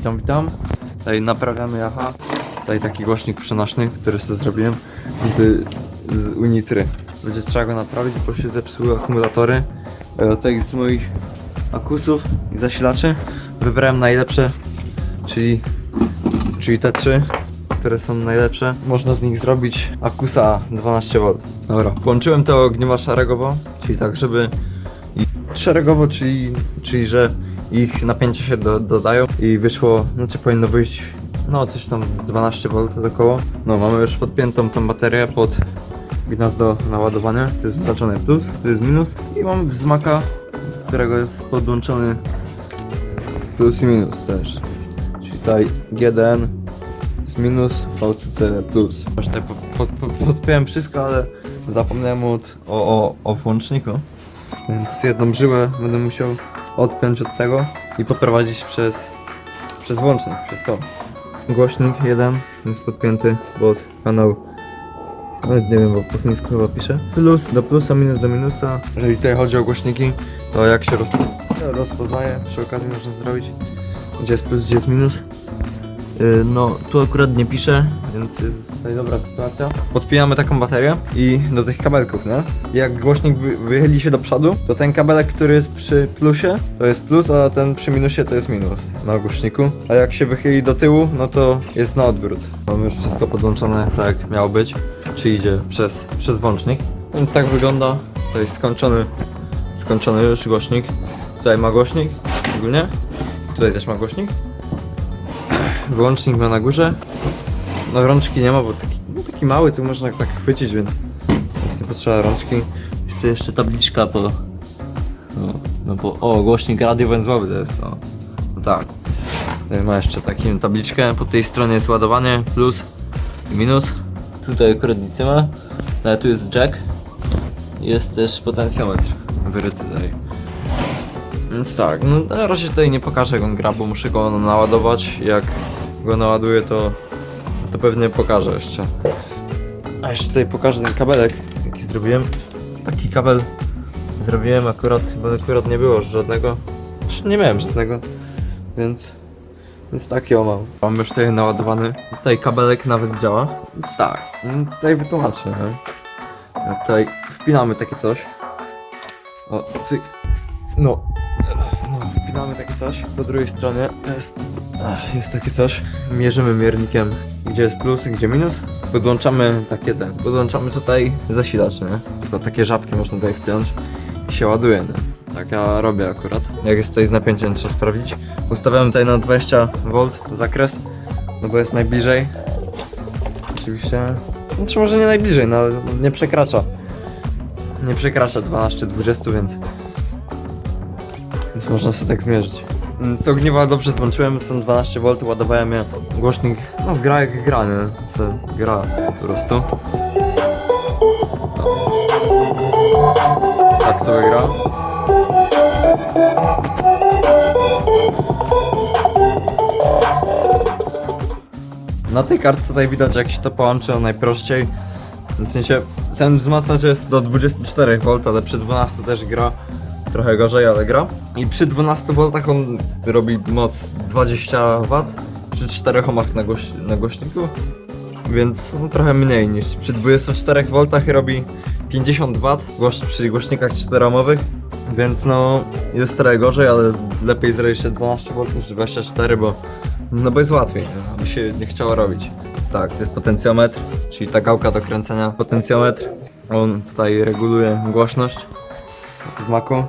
Witam, witam. Tutaj naprawiamy jaha. Tutaj taki głośnik przenośny, który sobie zrobiłem z, z Unitry. Będzie trzeba go naprawić, bo się zepsuły akumulatory. E, Tutaj z moich akusów i zasilaczy wybrałem najlepsze, czyli, czyli te trzy, które są najlepsze. Można z nich zrobić akusa 12V. Dobra, włączyłem to ogniwa szeregowo, czyli tak, żeby i szeregowo, czyli, czyli że ich napięcia się do, dodają i wyszło, znaczy powinno wyjść no coś tam z 12V około. No mamy już podpiętą tą baterię pod gniazdo naładowania, to jest zaznaczone plus, to jest minus i mam wzmaka, którego jest podłączony plus i minus też. Czyli tutaj GDN z minus, VCC plus. Właśnie tak po, po, po, podpiąłem wszystko, ale zapomniałem od, o, o, o włączniku. Więc jedną żyłę będę musiał odpiąć od tego i poprowadzić przez, przez włącznik, przez to. Głośnik jeden jest podpięty pod kanał nie wiem, bo po fińsku chyba pisze. Plus do plusa, minus do minusa. Jeżeli tutaj chodzi o głośniki, to jak się rozpo rozpoznaje, przy okazji można zrobić, gdzie jest plus, gdzie jest minus. Yy, No, tu akurat nie piszę, więc jest tutaj dobra sytuacja. Podpinamy taką baterię i do tych kabelków, nie? Jak głośnik wy wychyli się do przodu, to ten kabelek, który jest przy plusie, to jest plus, a ten przy minusie to jest minus na głośniku. A jak się wychyli do tyłu, no to jest na odwrót. Mamy już wszystko podłączone tak jak miało być, czyli idzie przez, przez włącznik. Więc tak wygląda. To jest skończony, skończony już głośnik. Tutaj ma głośnik ogólnie. Tutaj też ma głośnik. Wyłącznik ma na górze. No rączki nie ma, bo taki, no, taki mały, tu można tak chwycić, więc, nie potrzeba rączki. Jest tu jeszcze tabliczka po... No, no bo... O, głośnik radiowęzłowy to jest, no. No tak. Tutaj ma jeszcze taką tabliczkę, po tej stronie jest ładowanie, plus i minus. Tutaj akurat nic nie ma, ale tu jest jack. Jest też potencjometr wyryty tutaj. Więc tak, no na razie tutaj nie pokażę jak on gra, bo muszę go naładować. Jak go naładuję, to, to pewnie pokażę jeszcze. A jeszcze tutaj pokażę ten kabelek, jaki zrobiłem. Taki kabel zrobiłem akurat, chyba akurat nie było żadnego. Znaczy, Nie miałem żadnego, więc, więc taki o mam. Mam już tutaj naładowany. Tutaj kabelek nawet działa. Więc tak, więc tutaj wytłumaczę. Nie? Tutaj wpinamy takie coś. O, cyk. No, wpinamy takie coś. Po drugiej stronie jest, ach, jest takie coś. Mierzymy miernikiem, gdzie jest plus i gdzie minus. Podłączamy takie ten. Podłączamy tutaj zasilacz, nie? Tylko takie żabki można tutaj wpiąć i się ładuje, nie? Tak ja robię akurat. Jak jest tutaj z napięciem, trzeba sprawdzić. Ustawiamy tutaj na 20 V zakres, no bo jest najbliżej. Oczywiście. Znaczy może nie najbliżej, no ale nie przekracza. Nie przekracza 12-20, więc więc można sobie tak zmierzyć. Z ogniwa dobrze złączyłem, są 12V, ładowałem je. Głośnik, no gra jak gra, nie? Co gra po prostu. Tak sobie gra. Na tej kartce tutaj widać jak się to połączy najprościej. W sensie ten wzmacniacz jest do 24V, ale przy 12 też gra trochę gorzej, ale gra. I przy 12V on robi moc 20W przy 4 ohmach na, głoś na głośniku, więc no, trochę mniej niż przy 24V robi 50W głoś przy głośnikach 4-ohmowych, więc no jest trochę gorzej, ale lepiej zrobić się 12V niż 24, bo no bo jest łatwiej, nie? by się nie chciało robić. Tak, to jest potencjometr, czyli ta gałka do kręcenia potencjometr. On tutaj reguluje głośność w.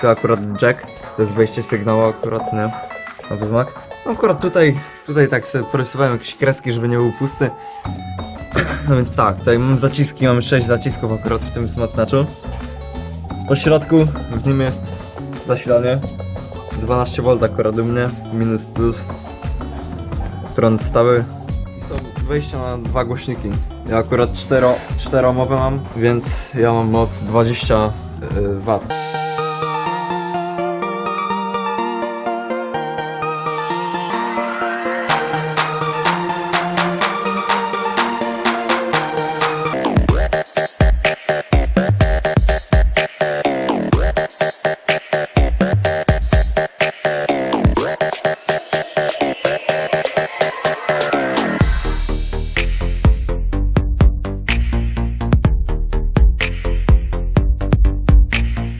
To akurat jack, to jest wejście sygnału akurat, nie? Na wzmak. No akurat tutaj, tutaj tak sobie porysowałem jakieś kreski, żeby nie był pusty. No więc tak, tutaj mam zaciski, mamy 6 zacisków akurat w tym wzmacniaczu. Po środku w nim jest zasilanie. 12V akurat u mnie, minus plus. Prąd stały. I są wejścia na dwa głośniki. Ja akurat 4 czteromowe mam, więc ja mam moc 20 W.